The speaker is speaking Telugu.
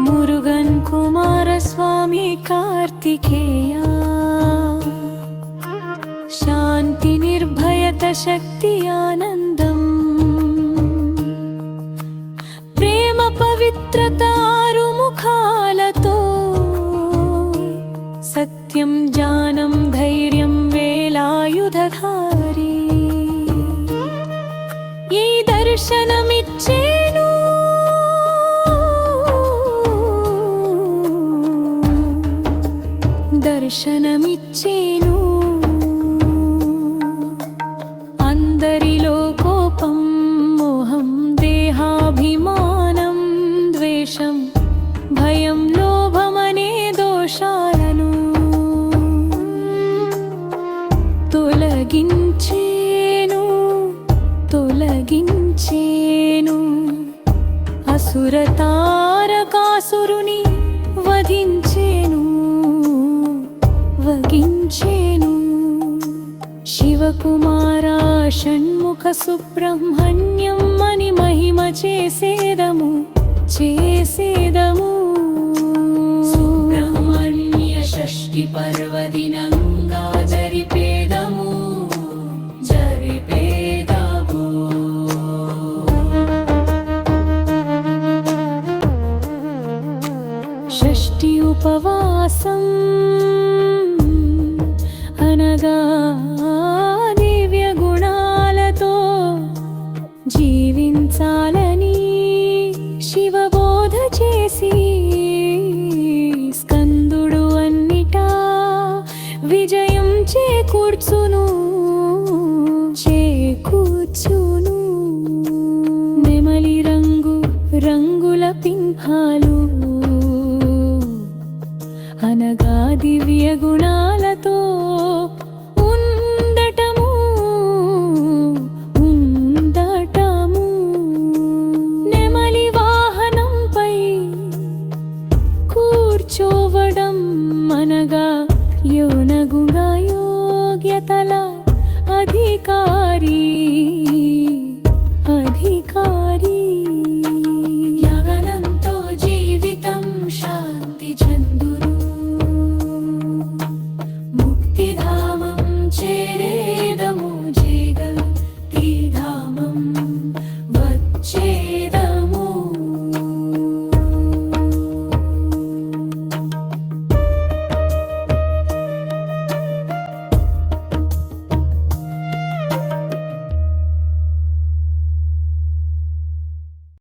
మురుగన్ కుమారస్వామి కార్తికేయ. శాంతి నిర్భయత శక్తి ఆనందం. ప్రేమ పవిత్రత ఆరు ముఖాలతో సత్యం జానం ధైర్యం వేలాయుధారి ఈ దర్శనమిచ్చే దర్శనమిచ్చేను. అందరిలో కోపం మోహం దేహాభిమానం ద్వేషం భయం లోభమనే దోషాలను తొలగించేను తొలగించేను. అసుర శివకుమార షణ్ముఖ సుబ్రహ్మణ్యం అని మహిమ చేసేదము చేసేదము. సుబ్రహ్మణ్య షష్ఠి పర్వదినంగా జరిపేదము జరిపేదము. షష్ఠి ఉపవాసం రంగుల పింహాలు. అనగా దివ్య గుణాలతో ఉండటము ఉండటము. నెమలి వాహనంపై కూర్చోవడం అనగా యోనగుణ యోగ్యతల అధికార. Martini.